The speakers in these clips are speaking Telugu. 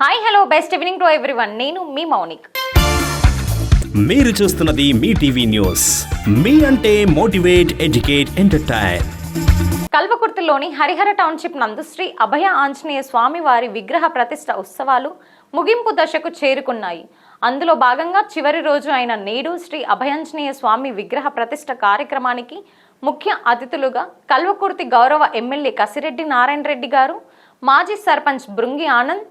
Hi hello best evening to everyone నేను మీ మౌనిక్. మీరు చూస్తున్నది మీ టీవీ న్యూస్. మీ అంటే మోటివేట్ ఎడ్యుకేట్ ఎంటర్టైన్. కల్వకుర్తిలోని హరిహర టౌన్షిప్ నందు శ్రీ అభయ ఆంజనేయ స్వామి వారి విగ్రహ ప్రతిష్ట ఉత్సవాలు ముగింపు దశకు చేరుకున్నాయి. అందులో భాగంగా చివరి రోజు అయిన నేడు శ్రీ అభయాంజనేయ స్వామి విగ్రహ ప్రతిష్ట కార్యక్రమానికి ముఖ్య అతిథులుగా కల్వకుర్తి గౌరవ ఎమ్మెల్యే కసిరెడ్డి నారాయణ రెడ్డి గారు మాజీ సర్పంచ్ బృంగి ఆనంద్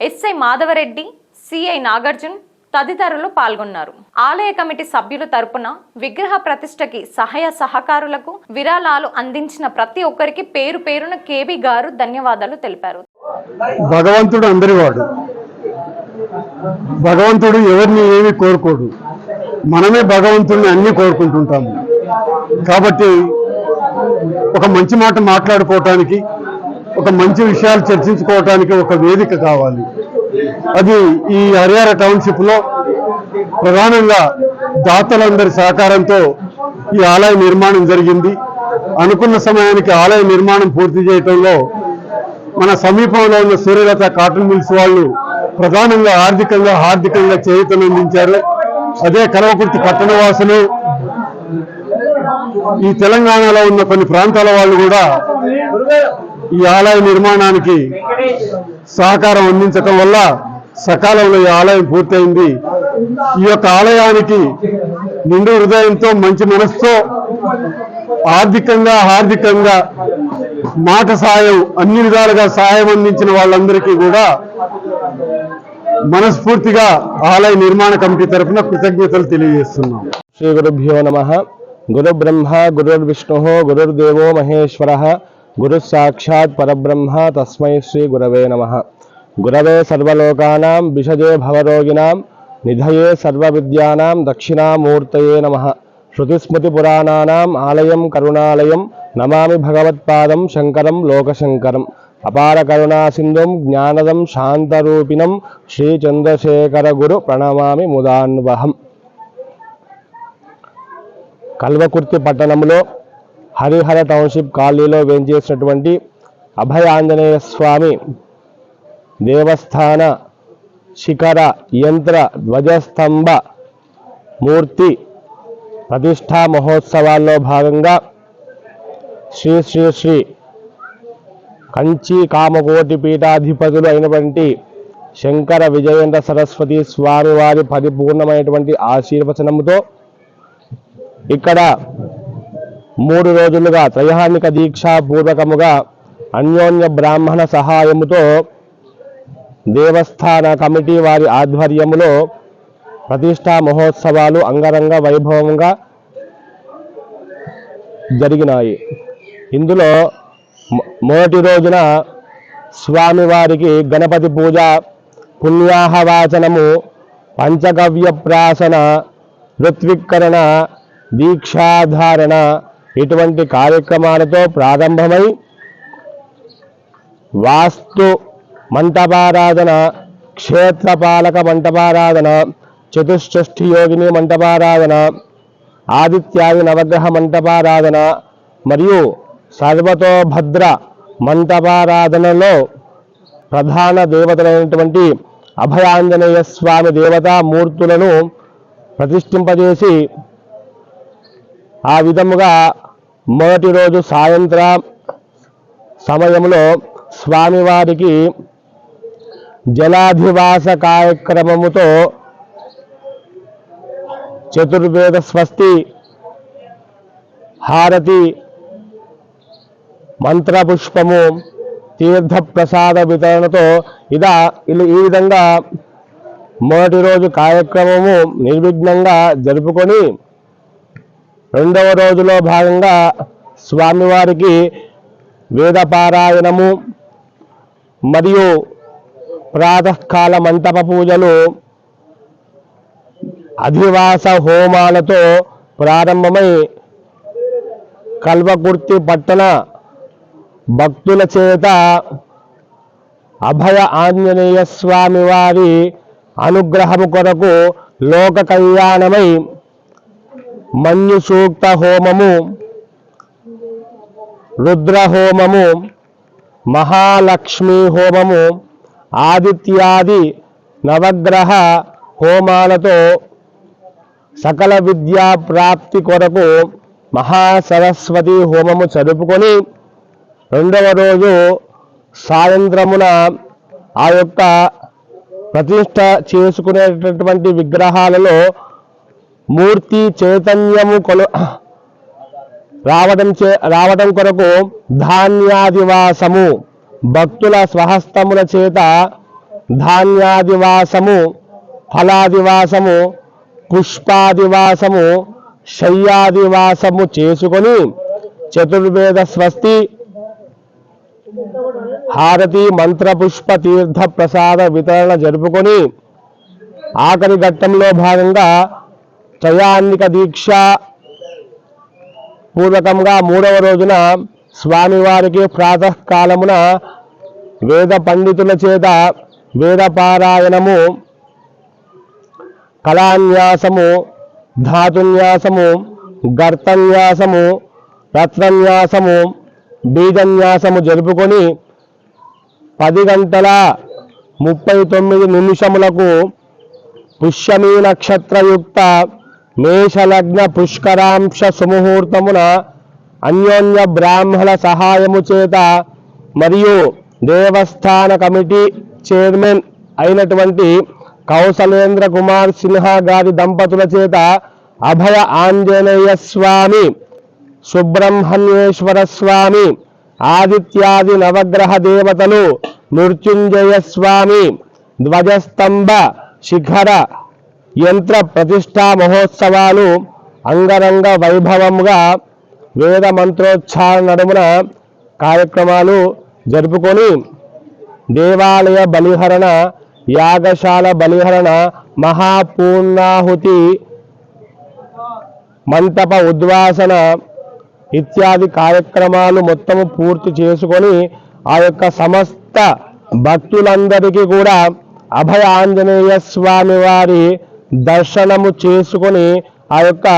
ఎస్ఐ మాధవరెడ్డి సిఐ నాగార్జున్ తదితరులు పాల్గొన్నారు. ఆలయ కమిటీ సభ్యుల తరపున విగ్రహ ప్రతిష్టకి సహాయ సహకారులకు విరాళాలు అందించిన ప్రతి ఒక్కరికి పేరు పేరున కేబీ గారు ధన్యవాదాలు తెలిపారు. భగవంతుడు అందరివాడు. భగవంతుడు ఎవరిని ఏమి కోరుకోడు. మనమే భగవంతుడిని అన్ని కోరుకుంటుంటాము. కాబట్టి ఒక మంచి మాట మాట్లాడుకోవటానికి ఒక మంచి విషయాలు చర్చించుకోవటానికి ఒక వేదిక కావాలి. అది ఈ హరిహర టౌన్షిప్లో ప్రధానంగా దాతలందరి సహకారంతో ఈ ఆలయ నిర్మాణం జరిగింది. అనుకున్న సమయానికి ఆలయ నిర్మాణం పూర్తి చేయటంలో మన సమీపంలో ఉన్న సూర్యలత కాటన్ మిల్స్ వాళ్ళు ప్రధానంగా ఆర్థికంగా ఆర్థికంగా చేయూతనందించారు అదే కలవకుర్తి పట్టణవాసులు ఈ తెలంగాణలో ఉన్న కొన్ని ప్రాంతాల వాళ్ళు కూడా ఈ ఆలయ నిర్మాణానికి సహకారం అందించటం వల్ల సకాలంలో ఈ ఆలయం పూర్తయింది. ఈ యొక్క ఆలయానికి నిండు హృదయంతో మంచి మనసుతో ఆర్థికంగా హార్దికంగా మాట సాయం అన్ని విధాలుగా సహాయం అందించిన వాళ్ళందరికీ కూడా మనస్ఫూర్తిగా ఆలయ నిర్మాణ కమిటీ తరఫున కృతజ్ఞతలు తెలియజేస్తున్నాం. శ్రీ గురుభ్యో నమ. గురు బ్రహ్మ గురుర్విష్ణు గురుర్దేవో మహేశ్వర. గురు సాక్షాత్ పరబ్రహ్మ తస్మై శ్రీ గురవే నమ గురవే సర్వలోకానాం విషజే భవరోగిణాం నిధయే సర్వవిద్యానాం దక్షిణామూర్తయే నమ శృతిస్మృతిపురాణానాం ఆలయం కరుణాలయం నమామి భగవత్పాదం శంకరం లోకశంకరం అపార కరుణా సింధుం జ్ఞానదం శాంతరూపిణం శ్రీ చంద్రశేఖర గురు ప్రణమామి ముదాన్వహం కల్వకుర్తి పట్టణంలో హరిహర టౌన్షిప్ కాలనీలో వేంచేసినటువంటి అభయ ఆంజనేయ స్వామి దేవస్థాన శిఖర యంత్ర ధ్వజస్తంభ మూర్తి ప్రతిష్టా మహోత్సవాల్లో భాగంగా శ్రీ శ్రీ శ్రీ కంచి కామకోటి పీఠాధిపతులు అయినటువంటి శంకర విజయేంద్ర సరస్వతి స్వామివారి పరిపూర్ణమైనటువంటి ఆశీర్వచనముతో ఇక్కడ మూడు రోజులుగా త్రయాణిక దీక్షాపూర్వకముగా అన్యోన్య బ్రాహ్మణ సహాయముతో దేవస్థాన కమిటీ వారి ఆధ్వర్యములో ప్రతిష్టా మహోత్సవాలు అంగరంగ వైభవంగా జరిగినాయి. ఇందులో మొదటి రోజున స్వామివారికి గణపతి పూజ పుణ్యాహవాచనము పంచగవ్య ప్రాసన ఋత్విక్కరణ దీక్షాధారణ ఇటువంటి కార్యక్రమాలతో ప్రారంభమై వాస్తు మంటపారాధన క్షేత్రపాలక మంటపారాధన చతుష్షష్ఠి యోగిని మంటపారాధన ఆదిత్యాది నవగ్రహ మంటపారాధన మరియు సర్వతోభద్ర మంటపారాధనలో ప్రధాన దేవతలైనటువంటి అభయాంజనేయ స్వామి దేవతా మూర్తులను ప్రతిష్ఠింపజేసి ఆ విధముగా మొదటి రోజు సాయంత్రం సమయంలో స్వామివారికి జలాధివాస కార్యక్రమముతో చతుర్వేద స్వస్తి హారతి మంత్రపుష్పము తీర్థప్రసాద వితరణతో ఇదా ఇలా ఈ విధంగా మొదటి రోజు కార్యక్రమము నిర్విఘ్నంగా జరుపుకొని రెండవ రోజులో భాగంగా స్వామివారికి వేదపారాయణము మరియు ప్రాతకాల మంటప పూజలు అధివాస హోమాలతో ప్రారంభమై కల్వకుర్తి పట్టణ భక్తుల చేత అభయ ఆంజనేయ స్వామి వారి అనుగ్రహము కొరకు లోక కళ్యాణమై మన్యు సూక్త హోమము రుద్రహోమము మహాలక్ష్మి హోమము ఆదిత్యాది నవగ్రహ హోమాలతో సకల విద్యా ప్రాప్తి కొరకు మహాసరస్వతి హోమము చదువుకొని రెండవ రోజు సాయంత్రమున ఆ యొక్క ప్రతిష్ట చేసుకునేటటువంటి విగ్రహాలలో మూర్తి చైతన్యము కొను రావడం చే రావడం కొరకు ధాన్యాదివాసము. భక్తుల స్వహస్తముల చేత ధాన్యాదివాసము ఫలాదివాసము పుష్పాదివాసము శయ్యాదివాసము చేసుకొని చతుర్వేద స్వస్తి హారతి మంత్రపుష్ప తీర్థ ప్రసాద వితరణ జరుపుకొని ఆఖరి ఘట్టంలో భాగంగా త్రయాన్నిక దీక్ష. పూర్వకంగా మూడవ రోజున స్వామివారికి ప్రాతకాలమున వేద పండితుల చేత వేదపారాయణము కళాన్యాసము ధాతున్యాసము గర్తన్యాసము రత్నన్యాసము బీజన్యాసము జరుపుకొని పది గంటల ముప్పై తొమ్మిది నిమిషములకు పుష్యమీ నక్షత్రయుక్త మేషలగ్న పుష్కరాంశ సుముహూర్తమున అన్యోన్య బ్రాహ్మణ సహాయము చేత మరియు దేవస్థాన కమిటీ చైర్మన్ అయినటువంటి కౌసలేంద్ర కుమార్ సిన్హా గారి దంపతుల చేత అభయ ఆంజనేయ స్వామి సుబ్రహ్మణ్యేశ్వర స్వామి ఆదిత్యాది నవగ్రహ దేవతలు మృత్యుంజయ స్వామి ధ్వజస్తంభ శిఖర యంత్ర ప్రతిష్టా మహోత్సవాలు అంగరంగ వైభవంగా వేద మంత్రోచ్చారణ నడుమున కార్యక్రమాలు జరుపుకొని దేవాలయ బలిహరణ యాగశాల బలిహరణ మహాపూర్ణాహుతి మంటప ఉద్వాసన ఇత్యాది కార్యక్రమాలు మొత్తము పూర్తి చేసుకొని ఆ యొక్క సమస్త భక్తులందరికీ కూడా అభయ ఆంజనేయ స్వామి వారి దర్శనము చేసుకొని ఆ యొక్క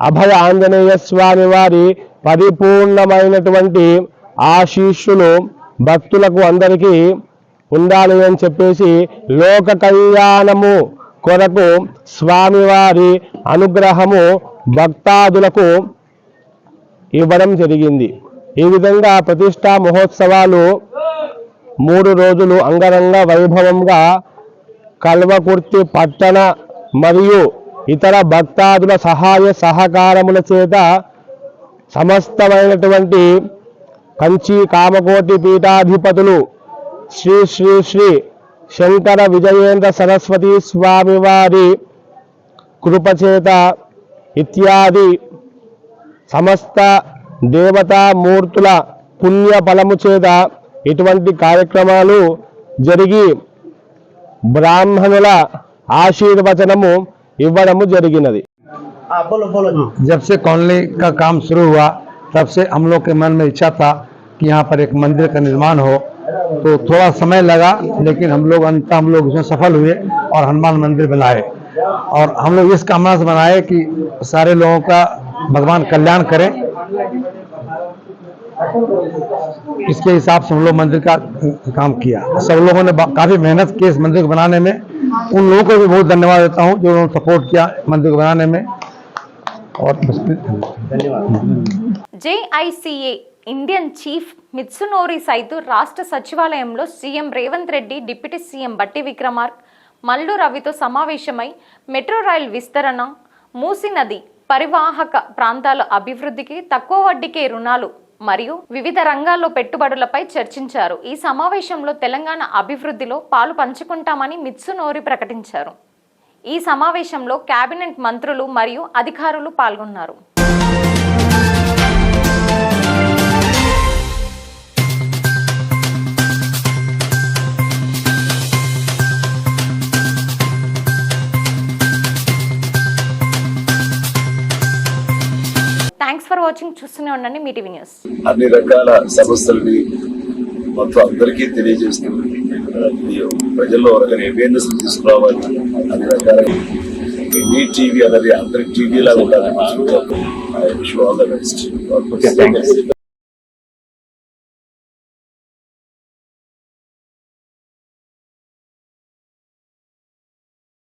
అభయ ఆంజనేయ స్వామి వారి పరిపూర్ణమైనటువంటి ఆశీస్సులు భక్తులకు అందరికీ ఉండాలి అని చెప్పేసి లోక కళ్యాణము కొరకు స్వామివారి అనుగ్రహము భక్తాదులకు ఇవ్వడం జరిగింది. ఈ విధంగా ప్రతిష్టా మహోత్సవాలు మూడు రోజులు అంగరంగ వైభవంగా కల్వకుర్తి పట్టణ మరియు ఇతర భక్తాదుల సహాయ సహకారముల చేత సమస్తమైనటువంటి కంచి కామకోటి పీఠాధిపతులు శ్రీ శ్రీ శ్రీ శంకర విజయేంద్ర సరస్వతి స్వామివారి కృపచేత ఇత్యాది సమస్త దేవతామూర్తుల పుణ్యఫలము చేత ఇటువంటి కార్యక్రమాలు జరిగి బ్రాహ్మణుల ఆశీర్వచనము ఇవ్వడము జరిగినది जब से कॉलोनी का काम शुरू हुआ तब से हम लोग के मन में इच्छा था कि यहाँ पर एक मंदिर का निर्माण हो तो थोड़ा समय लगा लेकिन हम लोग अंत हम लोग इसमें सफल हुए और हनुमान मंदिर बनाए और हम लोग इस कामना से बनाए कि सारे लोगों का भगवान कल्याण करें इसके हिसाब से हम लोग मंदिर का काम किया सब लोगों ने बा- काफी मेहनत की इस मंदिर को बनाने में उन लोगों को भी बहुत धन्यवाद देता हूँ जो उन्होंने सपोर्ट किया मंदिर को बनाने में और बस జేఐసీఏ ఇండియన్ చీఫ్ మిత్సునోరి సైతు రాష్ట్ర సచివాలయంలో CM Revanth Reddy deputy CM Bhatti Vikramarka Mallu రవితో సమావేశమై మెట్రో రైల్ విస్తరణ మూసి నది పరివాహక ప్రాంతాల అభివృద్ధికి తక్కువ వడ్డీకే రుణాలు మరియు వివిధ రంగాల్లో పెట్టుబడులపై చర్చించారు. ఈ సమావేశంలో తెలంగాణ అభివృద్ధిలో పాలు పంచుకుంటామని మిత్సునోరి ప్రకటించారు. ఈ సమావేశంలో కేబినెట్ మంత్రులు మరియు అధికారులు పాల్గొన్నారు. వాచింగ్ చూస్తూనే ఉండండి మీ టీవీ న్యూస్. అన్ని రకాల సమస్యలని మొత్తం అందరికీ తెలియజేస్తూ ప్రజల్లో ఒక అవేర్నెస్ తీసుకురావాలి. అన్ని రకాల మీ టీవీ అనేది అందరి టీవీ లాగా ఉండాలని